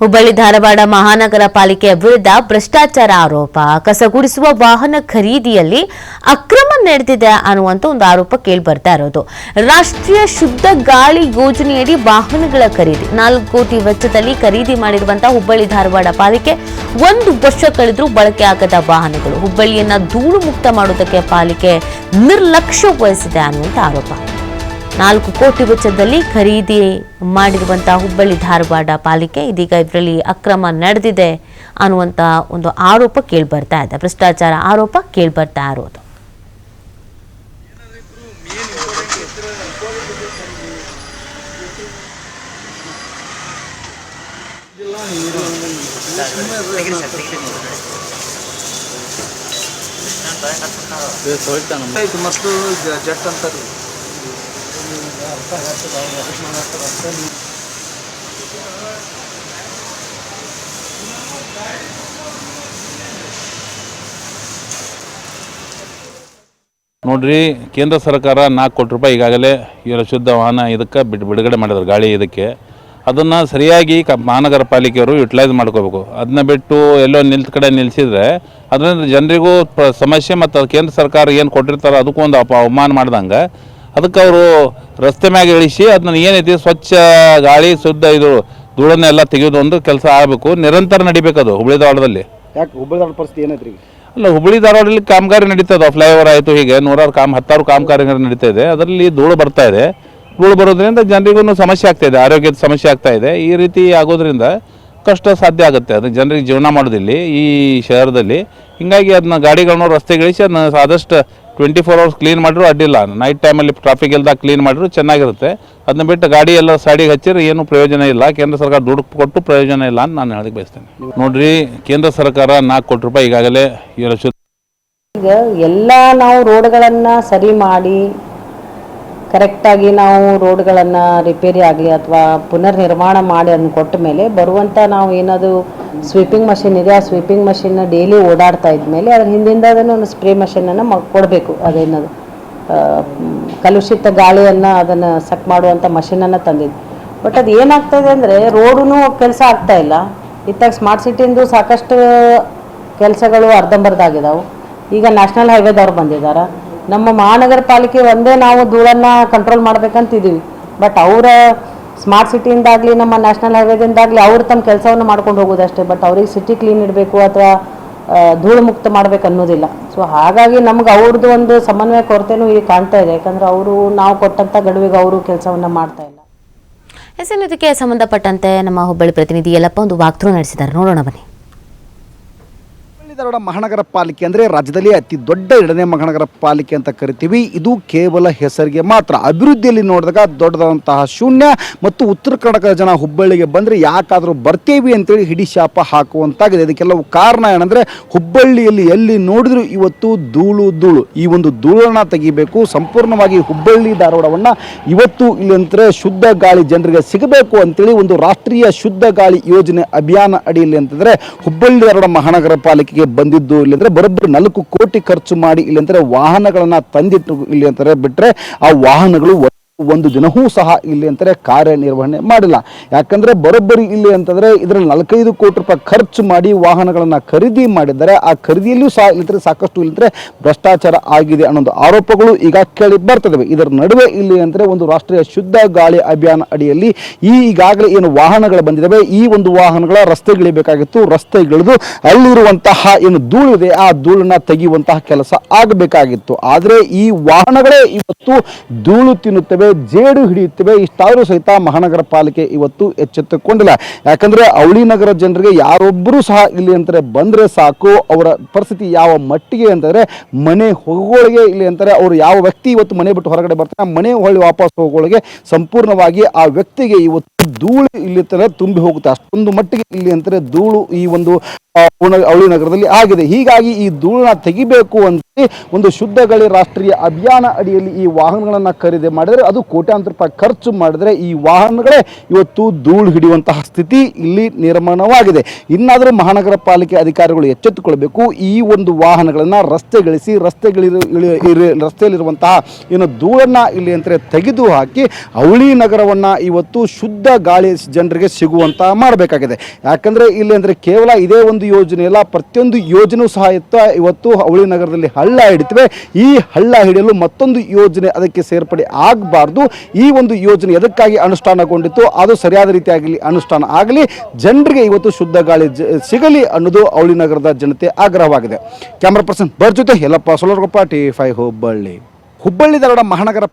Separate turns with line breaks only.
ಹುಬ್ಬಳ್ಳಿ ಧಾರವಾಡ ಮಹಾನಗರ ಪಾಲಿಕೆಯ ವಿರುದ್ಧ ಭ್ರಷ್ಟಾಚಾರ ಆರೋಪ. ಕಸಗುಡಿಸುವ ವಾಹನ ಖರೀದಿಯಲ್ಲಿ ಅಕ್ರಮ ನಡೆದಿದೆ ಅನ್ನುವಂತ ಒಂದು ಆರೋಪ ಕೇಳಿ ಬರ್ತಾ ಇರೋದು. ರಾಷ್ಟ್ರೀಯ ಶುದ್ಧ ಗಾಳಿ ಯೋಜನೆಯಡಿ ವಾಹನಗಳ ಖರೀದಿ. ನಾಲ್ಕು ಕೋಟಿ ವೆಚ್ಚದಲ್ಲಿ ಖರೀದಿ ಮಾಡಿರುವಂತಹ ಹುಬ್ಬಳ್ಳಿ ಧಾರವಾಡ ಪಾಲಿಕೆ ಒಂದು ವರ್ಷ ಕಳೆದರೂ ಬಳಕೆ ಆಗದ ವಾಹನಗಳು. ಹುಬ್ಬಳ್ಳಿಯನ್ನ ಧೂಳು ಮುಕ್ತ ಮಾಡುವುದಕ್ಕೆ ಪಾಲಿಕೆ ನಿರ್ಲಕ್ಷ್ಯ ವಹಿಸಿದೆ ಅನ್ನುವಂತ ಆರೋಪ. ನಾಲ್ಕು ಕೋಟಿ ವೆಚ್ಚದಲ್ಲಿ ಖರೀದಿ ಮಾಡಿರುವಂತಹ ಹುಬ್ಬಳ್ಳಿ ಧಾರವಾಡ ಪಾಲಿಕೆ ಇದೀಗ ಇದರಲ್ಲಿ ಅಕ್ರಮ ನಡೆದಿದೆ ಅನ್ನುವಂಥ ಒಂದು ಆರೋಪ ಕೇಳಿ ಬರ್ತಾ ಇದೆ. ಭ್ರಷ್ಟಾಚಾರ ಆರೋಪ ಕೇಳಿ ಬರ್ತಾ ಇರೋದು
ಮತ್ತು ಜಟ್ ಅಂತಾರೆ
ನೋಡ್ರಿ, ಕೇಂದ್ರ ಸರ್ಕಾರ ನಾಲ್ಕು ಕೋಟಿ ರೂಪಾಯಿ ಈಗಾಗಲೇ ಇವರ ಶುದ್ಧ ವಾಹನ ಇದಕ್ಕೆ ಬಿಡ್ ಬಿಡುಗಡೆ ಮಾಡಿದ್ರು, ಗಾಳಿ ಇದಕ್ಕೆ. ಅದನ್ನು ಸರಿಯಾಗಿ ಕ ಮಹಾನಗರ ಪಾಲಿಕೆಯವರು ಯುಟಿಲೈಸ್ ಮಾಡ್ಕೋಬೇಕು. ಅದನ್ನ ಬಿಟ್ಟು ಎಲ್ಲೋ ನಿಲ್ತ ಕಡೆ ನಿಲ್ಲಿಸಿದ್ರೆ ಅದರಿಂದ ಜನರಿಗೂ ಸಮಸ್ಯೆ ಮತ್ತು ಕೇಂದ್ರ ಸರ್ಕಾರ ಏನು ಕೊಟ್ಟಿರ್ತಾರೋ ಅದಕ್ಕೂ ಒಂದು ಅಪ ಅವಮಾನ ಮಾಡ್ದಂಗೆ. ಅದಕ್ಕೆ ಅವರು ರಸ್ತೆ ಮ್ಯಾಗ ಇಳಿಸಿ ಅದನ್ನ ಏನೈತಿ ಸ್ವಚ್ಛ ಗಾಳಿ ಶುದ್ಧ ಇದು ಧೂಳನ್ನೆಲ್ಲ ತೆಗೆಯೋದು ಒಂದು ಕೆಲಸ ಆಗಬೇಕು. ನಿರಂತರ ನಡಿಬೇಕು ಅದು ಹುಬ್ಬಳ್ಳಿ ಧಾರವಾಡದಲ್ಲಿ.
ಯಾಕೆ ಹುಬ್ಬಳ್ಳಿ ಧಾರವಾಡ ಪರಿಸ್ಥಿತಿ ಏನೈತ್ರಿ ಈಗ?
ಅಲ್ಲ ಹುಬ್ಬಳ್ಳಿ ಧಾರವಾಡದಲ್ಲಿ ಕಾಮಗಾರಿ ನಡೀತದ. ಫ್ಲೈಓವರ್ ಆಯಿತು ಹೀಗೆ. ನೂರಾರು ಕಾಮ್ ಹತ್ತಾರು ಕಾಮಗಾರಿಗಳು ನಡೀತಾ ಇದೆ. ಅದರಲ್ಲಿ ಧೂಳು ಬರ್ತಾ ಇದೆ. ಧೂಳು ಬರೋದ್ರಿಂದ ಜನರಿಗೂ ಸಮಸ್ಯೆ ಆಗ್ತಾ ಇದೆ. ಆರೋಗ್ಯದ ಸಮಸ್ಯೆ ಆಗ್ತಾ ಇದೆ. ಈ ರೀತಿ ಆಗೋದ್ರಿಂದ ಕಷ್ಟ ಸಾಧ್ಯ ಆಗುತ್ತೆ. ಅದು ಜನರಿಗೆ ಜೀವನ ಮಾಡೋದಿಲ್ಲ ಈ ಶಹರದಲ್ಲಿ. ಹಿಂಗಾಗಿ ಅದನ್ನ ಗಾಡಿಗಳನ್ನ ರಸ್ತೆಗಿಳಿಸಿ ಅದನ್ನ ಆದಷ್ಟು ಟ್ವೆಂಟಿ ಫೋರ್ ಅವರ್ಸ್ ಕ್ಲೀನ್ ಮಾಡಿದ್ರು, ಅಡ್ಡಿಲ್ಲ. ನೈಟ್ ಟೈಮಲ್ಲಿ ಟ್ರಾಫಿಕ್ ಇಲ್ಲದ ಕ್ಲೀನ್ ಮಾಡಿದ್ರು, ಚೆನ್ನಾಗಿರುತ್ತೆ. ಅದನ್ನ ಬಿಟ್ಟು ಗಾಡಿ ಎಲ್ಲ ಸೈಡಿಗೆ ಹಚ್ಚಿದ್ರೆ ಏನು ಪ್ರಯೋಜನ ಇಲ್ಲ. ಕೇಂದ್ರ ಸರ್ಕಾರ ದುಡ್ಡು ಕೊಟ್ಟು ಪ್ರಯೋಜನ ಇಲ್ಲ ಅಂತ ನಾನು ಹೇಳಕ್ಕೆ ಬಯಸ್ತೇನೆ. ನೋಡ್ರಿ, ಕೇಂದ್ರ ಸರ್ಕಾರ ನಾಲ್ಕು ಕೋಟಿ ರೂಪಾಯಿ ಈಗಾಗಲೇ
ಈಗ ಎಲ್ಲ ನಾವು ರೋಡ್ಗಳನ್ನು ಸರಿ ಮಾಡಿ ಕರೆಕ್ಟಾಗಿ ನಾವು ರೋಡ್ಗಳನ್ನು ರಿಪೇರಿ ಆಗಲಿ ಅಥವಾ ಪುನರ್ ನಿರ್ಮಾಣ ಮಾಡಿ ಅದನ್ನು ಕೊಟ್ಟ ಮೇಲೆ ಬರುವಂಥ ನಾವು ಏನದು ಸ್ವೀಪಿಂಗ್ ಮಷಿನ್ ಇದೆ, ಆ ಸ್ವೀಪಿಂಗ್ ಮಷಿನ್ನ ಡೈಲಿ ಓಡಾಡ್ತಾ ಇದ್ಮೇಲೆ ಅದ್ರ ಹಿಂದಿಂದ ಅದನ್ನು ಒಂದು ಸ್ಪ್ರೇ ಮಷಿನನ್ನು ಮ, ಕೊಡಬೇಕು. ಅದೇನದು ಕಲುಷಿತ ಗಾಳಿಯನ್ನು ಅದನ್ನು ಸಕ್ ಮಾಡುವಂಥ ಮಷಿನನ್ನು ತಂದಿದ್ದು. ಬಟ್ ಅದು ಏನಾಗ್ತಾ ಇದೆ ಅಂದರೆ ರೋಡೂ ಕೆಲಸ ಆಗ್ತಾ ಇಲ್ಲ. ಇತ್ತಾಗ ಸ್ಮಾರ್ಟ್ ಸಿಟಿಂದು ಸಾಕಷ್ಟು ಕೆಲಸಗಳು ಅರ್ಧಂಬರ್ಧ ಆಗಿದಾವೆ. ಈಗ ನ್ಯಾಷನಲ್ ಹೈವೇದವ್ರು ಬಂದಿದ್ದಾರೆ ನಮ್ಮ ಮಹಾನಗರ ಪಾಲಿಕೆ ಒಂದೇ ನಾವು ಧೂಳನ್ನು ಕಂಟ್ರೋಲ್ ಮಾಡ್ಬೇಕಂತಿದ್ದೀವಿ. ಬಟ್ ಅವರ ಸ್ಮಾರ್ಟ್ ಸಿಟಿಯಿಂದಾಗಲಿ ನಮ್ಮ ನ್ಯಾಷನಲ್ ಹೈವೇದಿಂದಾಗಲಿ ಅವ್ರು ತಮ್ಮ ಕೆಲಸವನ್ನು ಮಾಡ್ಕೊಂಡು ಹೋಗೋದಷ್ಟೇ. ಬಟ್ ಅವ್ರಿಗೆ ಸಿಟಿ ಕ್ಲೀನ್ ಇಡಬೇಕು ಅಥವಾ ಧೂಳು ಮುಕ್ತ ಮಾಡ್ಬೇಕು ಅನ್ನೋದಿಲ್ಲ. ಸೊ ಹಾಗಾಗಿ ನಮ್ಗೆ ಅವ್ರದ್ದು ಒಂದು ಸಮನ್ವಯ ಕೊರತೆನೂ ಈಗ ಕಾಣ್ತಾ ಇದೆ. ಯಾಕಂದ್ರೆ ಅವರು ನಾವು ಕೊಟ್ಟಂಥ ಗಡುವಿಗೆ ಅವರು ಕೆಲಸವನ್ನು ಮಾಡ್ತಾ ಇಲ್ಲ.
ಎಸ್ ಇದಕ್ಕೆ ಸಂಬಂಧಪಟ್ಟಂತೆ ನಮ್ಮ ಹುಬ್ಬಳ್ಳಿ ಪ್ರತಿನಿಧಿ ಎಲ್ಲಪ್ಪ ಒಂದು ವಾಕ್ಥ್ರೂ ನಡೆಸಿದ್ದಾರೆ. ನೋಡೋಣ ಬನ್ನಿ.
ಧಾರವಾಡ ಮಹಾನಗರ ಪಾಲಿಕೆ ಅಂದರೆ ರಾಜ್ಯದಲ್ಲಿ ಅತಿ ದೊಡ್ಡ ಎರಡನೇ ಮಹಾನಗರ ಪಾಲಿಕೆ ಅಂತ ಕರಿತೀವಿ. ಇದು ಕೇವಲ ಹೆಸರಿಗೆ ಮಾತ್ರ. ಅಭಿವೃದ್ಧಿಯಲ್ಲಿ ನೋಡಿದಾಗ ದೊಡ್ಡದಾದಂತಹ ಶೂನ್ಯ ಮತ್ತು ಉತ್ತರ ಕರ್ನಾಟಕದ ಜನ ಹುಬ್ಬಳ್ಳಿಗೆ ಬಂದರೆ ಯಾಕಾದರೂ ಬರ್ತೇವಿ ಅಂತೇಳಿ ಹಿಡಿ ಶಾಪ ಹಾಕುವಂತಾಗಿದೆ. ಇದಕ್ಕೆಲ್ಲವೂ ಕಾರಣ ಏನಂದರೆ ಹುಬ್ಬಳ್ಳಿಯಲ್ಲಿ ಎಲ್ಲಿ ನೋಡಿದ್ರು ಇವತ್ತು ಧೂಳು ಧೂಳು. ಈ ಒಂದು ಧೂಳನ್ನ ತೆಗಿಬೇಕು. ಸಂಪೂರ್ಣವಾಗಿ ಹುಬ್ಬಳ್ಳಿ ಧಾರವಾಡವನ್ನು ಇವತ್ತು ಇಲ್ಲಿ ಅಂತಾರೆ ಶುದ್ಧ ಗಾಳಿ ಜನರಿಗೆ ಸಿಗಬೇಕು ಅಂತೇಳಿ ಒಂದು ರಾಷ್ಟ್ರೀಯ ಶುದ್ಧ ಗಾಳಿ ಯೋಜನೆ ಅಭಿಯಾನ ಅಡಿಯಲ್ಲಿ ಅಂತಂದರೆ ಹುಬ್ಬಳ್ಳಿ ಧಾರವಾಡ ಮಹಾನಗರ ಪಾಲಿಕೆಗೆ ಬಂದಿದ್ದು ಇಲ್ಲಿ ಅಂದರೆ ಬರೋಬ್ಬರಿ ನಾಲ್ಕು ಕೋಟಿ ಖರ್ಚು ಮಾಡಿ ಇಲ್ಲಿ ಅಂದರೆ ವಾಹನಗಳನ್ನು ತಂದಿಟ್ಟು ಇಲ್ಲಿ ಅಂತಾರೆ ಬಿಟ್ಟರೆ ಆ ವಾಹನಗಳು ಒಂದು ದಿನವೂ ಸಹ ಇಲ್ಲಿ ಅಂತಾರೆ ಕಾರ್ಯನಿರ್ವಹಣೆ ಮಾಡಿಲ್ಲ. ಯಾಕಂದ್ರೆ ಬರೋಬ್ಬರಿ ಇಲ್ಲಿ ಅಂತಂದ್ರೆ ಇದರಲ್ಲಿ ನಾಲ್ಕೈದು ಕೋಟಿ ರೂಪಾಯಿ ಖರ್ಚು ಮಾಡಿ ವಾಹನಗಳನ್ನು ಖರೀದಿ ಮಾಡಿದ್ದಾರೆ. ಆ ಖರೀದಿಯಲ್ಲೂ ಸಹ ಇಲ್ಲಿದ್ರೆ ಸಾಕಷ್ಟು ಇಲ್ಲಿದ್ರೆ ಭ್ರಷ್ಟಾಚಾರ ಆಗಿದೆ ಅನ್ನೋ ಆರೋಪಗಳು ಈಗ ಕೇಳಿ ಬರ್ತದೆ ಇದರ ನಡುವೆ ಇಲ್ಲಿ ಅಂದರೆ ಒಂದು ರಾಷ್ಟ್ರೀಯ ಶುದ್ಧ ಗಾಳಿ ಅಭಿಯಾನ ಅಡಿಯಲ್ಲಿ ಈಗಾಗಲೇ ಏನು ವಾಹನಗಳು ಬಂದಿದ್ದಾವೆ. ಈ ಒಂದು ವಾಹನಗಳ ರಸ್ತೆಗಿಳಿಬೇಕಾಗಿತ್ತು ರಸ್ತೆಗಿಳಿದು ಅಲ್ಲಿರುವಂತಹ ಏನು ಧೂಳಿದೆ ಆ ಧೂಳನ್ನ ತೆಗೆಯುವಂತಹ ಕೆಲಸ ಆಗಬೇಕಾಗಿತ್ತು. ಆದರೆ ಈ ವಾಹನಗಳೇ ಇವತ್ತು ಧೂಳು ತಿನ್ನುತ್ತವೆ ಜೇಡು ಹಿಡಿಯುತ್ತವೆ. ಇಷ್ಟಾದರೂ ಸಹಿತ ಮಹಾನಗರ ಪಾಲಿಕೆ ಇವತ್ತು ಎಚ್ಚೆತ್ತುಕೊಂಡಿಲ್ಲ. ಯಾಕಂದ್ರೆ ಅವಳಿ ನಗರ ಜನರಿಗೆ ಯಾರೊಬ್ಬರೂ ಸಹ ಇಲ್ಲಿ ಅಂತಾರೆ ಬಂದ್ರೆ ಸಾಕು, ಅವರ ಪರಿಸ್ಥಿತಿ ಯಾವ ಮಟ್ಟಿಗೆ ಅಂತಂದ್ರೆ ಮನೆ ಹೋಗೋಳಿಗೆ ಇಲ್ಲಿ ಅಂತಾರೆ, ಅವರು ಯಾವ ವ್ಯಕ್ತಿ ಇವತ್ತು ಮನೆ ಬಿಟ್ಟು ಹೊರಗಡೆ ಬರ್ತಾರೆ ಮನೆ ಹೊಳ್ಳಿ ವಾಪಸ್ ಹೋಗೋಳಿಗೆ ಸಂಪೂರ್ಣವಾಗಿ ಆ ವ್ಯಕ್ತಿಗೆ ಇವತ್ತು ಧೂಳು ಇಲ್ಲಿ ತರ ತುಂಬಿ ಹೋಗುತ್ತೆ. ಅಷ್ಟೊಂದು ಮಟ್ಟಿಗೆ ಇಲ್ಲಿ ಅಂತಾರೆ ಧೂಳು ಈ ಒಂದು ಅವಳಿ ನಗರದಲ್ಲಿ ಆಗಿದೆ. ಹೀಗಾಗಿ ಈ ಧೂಳನ್ನ ತೆಗಿಬೇಕು ಅಂತ ಒಂದು ಶುದ್ಧ ಗಾಳಿ ರಾಷ್ಟ್ರೀಯ ಅಭಿಯಾನ ಅಡಿಯಲ್ಲಿ ಈ ವಾಹನಗಳನ್ನು ಖರೀದಿ ಮಾಡಿದರೆ ಅದು ಕೋಟ್ಯಾಂತರ ರೂಪಾಯಿ ಖರ್ಚು ಮಾಡಿದರೆ ಈ ವಾಹನಗಳೇ ಇವತ್ತು ಧೂಳು ಹಿಡಿಯುವಂತಹ ಸ್ಥಿತಿ ಇಲ್ಲಿ ನಿರ್ಮಾಣವಾಗಿದೆ. ಇನ್ನಾದರೂ ಮಹಾನಗರ ಪಾಲಿಕೆ ಅಧಿಕಾರಿಗಳು ಎಚ್ಚೆತ್ತುಕೊಳ್ಬೇಕು. ಈ ಒಂದು ವಾಹನಗಳನ್ನು ರಸ್ತೆಗಳಿಸಿ ರಸ್ತೆಗಳಿರು ರಸ್ತೆಯಲ್ಲಿರುವಂತಹ ಏನು ಧೂಳನ್ನು ಇಲ್ಲಿ ಅಂದರೆ ತೆಗೆದು ಹಾಕಿ ಅವಳಿ ನಗರವನ್ನು ಇವತ್ತು ಶುದ್ಧ ಗಾಳಿ ಜನರಿಗೆ ಸಿಗುವಂತಹ ಮಾಡಬೇಕಾಗಿದೆ. ಯಾಕಂದರೆ ಇಲ್ಲಿ ಅಂದರೆ ಕೇವಲ ಇದೇ ಒಂದು ಯೋಜನೆ ಎಲ್ಲ ಪ್ರತಿಯೊಂದು ಯೋಜನೆಯೂ ಸಹ ಇತ್ತ. ಇವತ್ತು ಅವಳಿ ನಗರದಲ್ಲಿ ಹಳ್ಳ ಹಿಡಿತವೆ. ಈ ಹಳ್ಳ ಹಿಡಿಯಲು ಮತ್ತೊಂದು ಯೋಜನೆ ಅದಕ್ಕೆ ಸೇರ್ಪಡೆ ಆಗಬಾರ್ದು. ಈ ಒಂದು ಯೋಜನೆ ಎದಕ್ಕಾಗಿ ಅನುಷ್ಠಾನಗೊಂಡಿತ್ತು? ಅದು ಸರಿಯಾದ ರೀತಿಯಾಗಲಿ ಅನುಷ್ಠಾನ ಆಗಲಿ. ಜನರಿಗೆ ಇವತ್ತು ಶುದ್ಧ ಗಾಳಿ ಸಿಗಲಿ ಅನ್ನೋದು ಅವಳಿ ನಗರದ ಜನತೆ ಆಗ್ರಹವಾಗಿದೆ. ಕ್ಯಾಮ್ರಾ ಪರ್ಸನ್ ಬರ್ ಜೊತೆ ಎಲ್ಲಪ್ಪ ಸೋಲರ್ಗೊಪ್ಪ, ಟಿ ಫೈ ಹುಬ್ಬಳ್ಳಿ. ಹುಬ್ಬಳ್ಳಿ ಧಾರವಾಡ ಮಹಾನಗರ